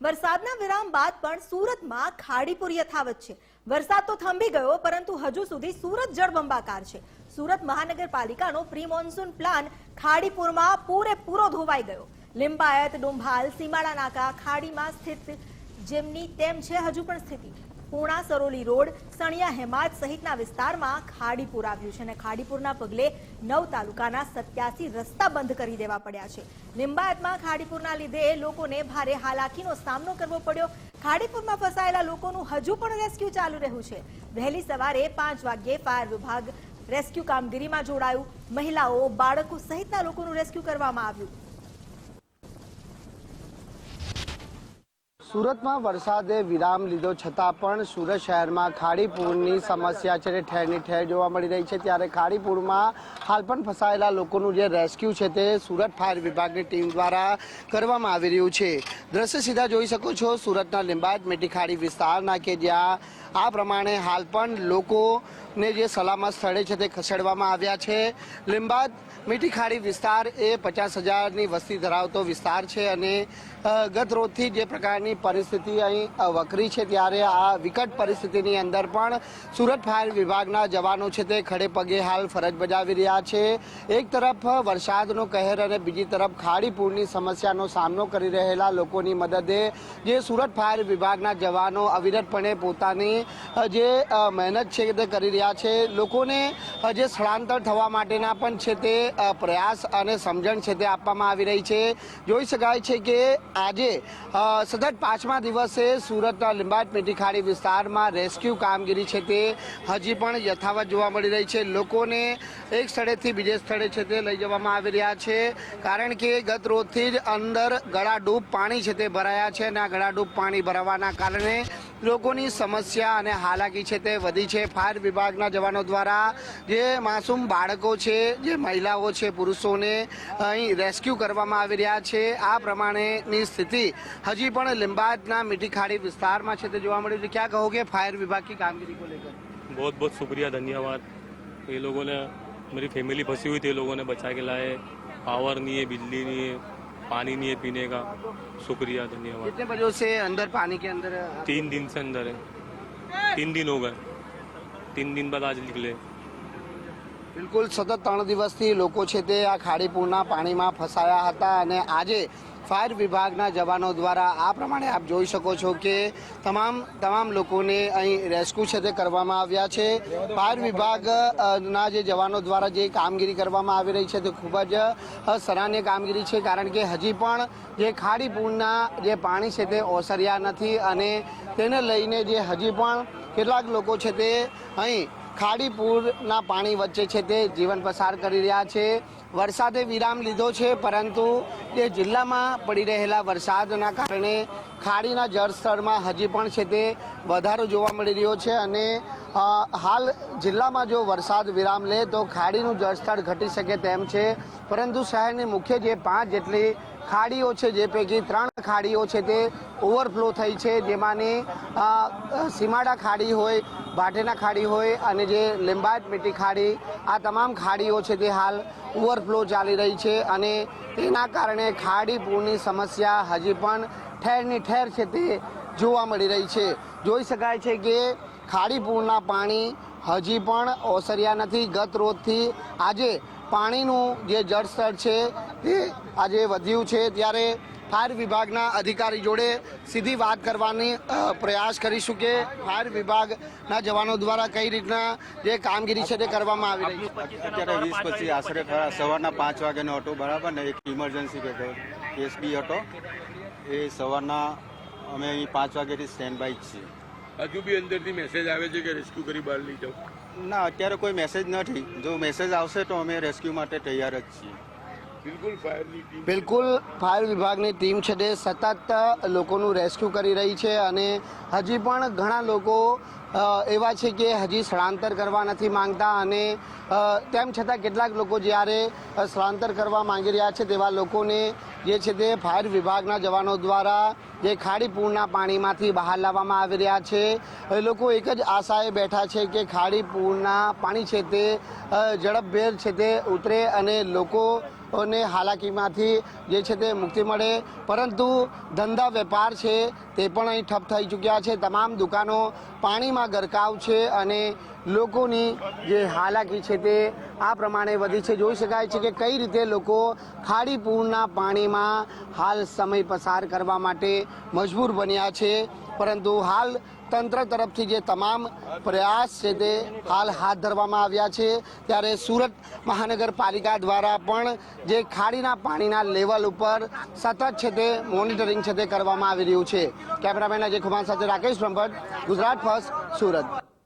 વરસાદના વિરામ બાદ પણ સુરતમાં ખાડીપુર યથાવત છે. વરસાદ તો થંભી ગયો, પરંતુ હજુ સુધી સુરત જળબંબાકાર છે. સુરત મહાનગરપાલિકાનો પ્રી મોન્સૂન પ્લાન ખાડીપુરમાં પૂરેપૂરો ધોવાઈ ગયો. લિંબાયત, ડુંભાલ, સીમાડા નાકા ખાડીમાં સ્થિત જેમની તેમ છે હજુ પણ સ્થિતિ. પૂર્ણા સરોલી રોડ, સણિયા હેમાદ સહિતના વિસ્તારમાં ખાડીપુર આવ્યું છે અને ખાડીપુરના પગલે નવ તાલુકાના સત્યાસી રસ્તા બંધ કરી દેવા પડ્યા છે. લિંબાયતમાં ખાડીપુરના લીધે લોકોને ભારે હાલાકીનો સામનો કરવો પડ્યો. ખાડીપુરમાં ફસાયેલા લોકોનું હજુ પણ રેસ્ક્યુ ચાલુ રહ્યું છે. વહેલી સવારે પાંચ વાગ્યે ફાયર વિભાગ રેસ્ક્યુ કામગીરીમાં જોડાયું. મહિલાઓ, બાળકો સહિતના લોકોનું રેસ્ક્યુ કરવામાં આવ્યું. સુરતમાં વરસાદે વિરામ લીધો છતાં પણ સુરત શહેરમાં ખાડીપૂરની સમસ્યા છે તે ઠેરની ઠેર જોવા મળી રહી છે ત્યારે ખાડીપુરમાં હાલ પણ ફસાયેલા લોકોનું જે રેસ્ક્યુ છે તે સુરત ફાયર વિભાગની ટીમ દ્વારા કરવામાં આવી રહ્યું છે. દ્રશ્ય સીધા જોઈ શકો છો સુરતના લિંબાયત મેટી ખાડી વિસ્તારના કે જ્યાં આ પ્રમાણે હાલ પણ લોકોને જે સલામત સ્થળે છે તે ખસેડવામાં આવ્યા છે. લિંબાયત મીઠી ખાડી વિસ્તાર એ પચાસ હજારની વસ્તી ધરાવતો વિસ્તાર છે અને ગત રોજથી જે પ્રકારની પરિસ્થિતિ અહીં વકરી છે ત્યારે આ વિકટ પરિસ્થિતિની અંદર પણ સુરત ફાયર વિભાગના જવાનો છે તે ખડે પગે હાલ ફરજ બજાવી રહ્યા છે. એક તરફ વરસાદનો કહેર અને બીજી તરફ ખાડીપૂરની સમસ્યાનો સામનો કરી રહેલા લોકોની મદદે જે સુરત ફાયર વિભાગના જવાનો અવિરતપણે પોતાની જે મહેનત છે તે કરી રહ્યા છે. લોકોને જે સ્થળાંતર થવા માટેના પણ છે તે પ્રયાસ અને સમજણ છે તે આપવામાં આવી રહી છે. જોઈ શકાય છે કે આજે સતત પાંચમા દિવસે સુરતના લિંબાયત મીઠી ખાડી વિસ્તારમાં રેસ્ક્યુ કામગીરી છે તે. હજી પણ યથાવત જોવા મળી રહી છે. લોકોને એક સ્થળેથી બીજે સ્થળે છે તે લઈ જવામાં આવી રહ્યા છે. કારણ કે ગત રોજથી જ અંદર ગળાડૂબ પાણી છે તે ભરાયા છે અને આ ગળાડૂબ પાણી ભરાવાના કારણે લોકોની સમસ્યા અને હાલાકી છે તે વધી છે ફાયર વિભાગના જવાનો દ્વારા જે માસૂમ બાળકો છે જે મહિલાઓ છે પુરુષોને અહીં રેસ્ક્યુ કરવામાં આવી રહ્યા છે આ પ્રમાણેની સ્થિતિ હજી પણ લિંબાયતના મીઠી ખાડી વિસ્તારમાં છે તે જોવા મળ્યું છે ક્યાં કહો કે फायर विभाग की कामगिरी को लेकर बहुत बहुत शुक्रिया धन्यवाद ये लोगों ने मेरी फैमिली फंसी हुई थी ये लोगों ने बचा के लाए पावर नहीं है बिजली नहीं है पानी नहीं है पीने का शुक्रिया धन्यवाद कितने बजों से अंदर पानी के अंदर तीन दिन से अंदर है तीन दिन हो गए तीन दिन बाद आज निकले બિલકુલ સતત ત્રણ દિવસથી લોકો છે તે આ ખાડીપુરના પાણીમાં ફસાયા હતા અને આજે ફાયર વિભાગના જવાનો દ્વારા આ પ્રમાણે આપ જોઈ શકો છો કે તમામ તમામ લોકોને અહીં રેસ્ક્યુ છે તે કરવામાં આવ્યા છે. ફાયર વિભાગના જે જવાનો દ્વારા જે કામગીરી કરવામાં આવી રહી છે તે ખૂબ જ સરાહનીય કામગીરી છે કારણ કે હજી પણ જે ખાડીપુરના જે પાણી છે તે ઓસર્યા નથી અને તેને લઈને જે હજી પણ કેટલાક લોકો છે તે અહીં ખાડીપુરના પાણી વચ્ચે છે તે જીવન પસાર કરી રહ્યા છે. વરસાદે વિરામ લીધો છે, પરંતુ તે જિલ્લામાં પડી રહેલા વરસાદના કારણે ખાડીના જળસ્તરમાં હજી પણ છે તે વધારો જોવા મળી રહ્યો છે અને હાલ જિલ્લામાં જો વરસાદ વિરામ લે તો ખાડીનું જળસ્તર ઘટી શકે તેમ છે. પરંતુ શહેરની મુખ્ય જે પાંચ જેટલી ખાડીઓ છે, જે પૈકી ત્રણ ખાડીઓ છે તે ઓવરફ્લો થઈ છે. જેમાંની સીમાડા ખાડી હોય ભાટેના ખાડી હોય અને જે લિંબાયત મીઠી ખાડી, આ તમામ ખાડીઓ છે તે હાલ ઓવરફ્લો ચાલી રહી છે અને તેના કારણે ખાડી પૂરની સમસ્યા હજી પણ ઠેરની ઠેર છે તે જોવા મળી રહી છે. જોઈ શકાય છે કે ખાડી પૂરના પાણી હજી પણ ઓસર્યા નથી. ગત રોજથી આજે પાણીનું જે જળસ્તર છે તે આજે વધ્યું છે. ત્યારે ફાયર વિભાગના અધિકારી જોડે સીધી વાત કરવાની પ્રયાસ કરીશું કે ફાયર વિભાગના જવાનો દ્વારા કઈ રીતના જે કામગીરી છે તે કરવામાં આવી રહી છે. અત્યારે વીસ પછી આશરે ખરા સવારના પાંચ વાગ્યાનો ઓટો બરાબર ને? એક ઇમરજન્સી કે એસબી ઓટો એ સવારના અમે અહીં પાંચ વાગ્યાથી સ્ટેન્ડ બાય છીએ. હજુ બી અંદરથી મેસેજ આવે છે કે રેસ્ક્યુ કરી બહાર લઈ જાઓ? ના અત્યારે કોઈ મેસેજ નથી. જો મેસેજ આવશે તો અમે રેસ્ક્યુ માટે તૈયાર જ છીએ. બિલકુલ ફાયર વિભાગની ટીમ છે તે સતત લોકોનું રેસ્ક્યુ કરી રહી છે અને હજી પણ ઘણા લોકો એવા છે કે હજી સ્થળાંતર કરવા નથી માંગતા અને તેમ છતાં કેટલાક લોકો જ્યારે સ્થળાંતર કરવા માંગી રહ્યા છે તેવા લોકોને જે છે તે ફાયર વિભાગના જવાનો દ્વારા જે ખાડી પૂરના પાણીમાંથી બહાર લાવવામાં આવી રહ્યા છે. એ લોકો એક જ આશાએ બેઠા છે કે ખાડી પૂરના પાણી છે તે ઝડપભેર છે તે ઉતરે અને લોકો અને હાલાકીમાંથી જે છે તે મુક્તિ મળે. પરંતુ ધંધા વેપાર છે તે પણ અહીં ઠપ થઈ ચૂક્યા છે. તમામ દુકાનો પાણીમાં ગરકાવ છે અને લોકોની જે હાલાકી છે તે આ પ્રમાણે વધી છે. જોઈ શકાય છે કે કઈ રીતે લોકો ખાડી પૂરના પાણીમાં હાલ સમય પસાર કરવા માટે મજબૂર બન્યા છે. પરંતુ હાલ તંત્ર તરફથી જે તમામ પ્રયાસ છે તે હાલ હાથ ધરવામાં આવ્યા છે. ત્યારે સુરત મહાનગરપાલિકા દ્વારા પણ જે ખાડીના પાણીના લેવલ ઉપર સતત છે તે મોનિટરિંગ છે તે કરવામાં આવી રહ્યું છે. કેમેરામેન અજય કુમાર સાથે રાકેશ બ્રહ્મભટ્ટ, ગુજરાત ફર્સ્ટ, સુરત.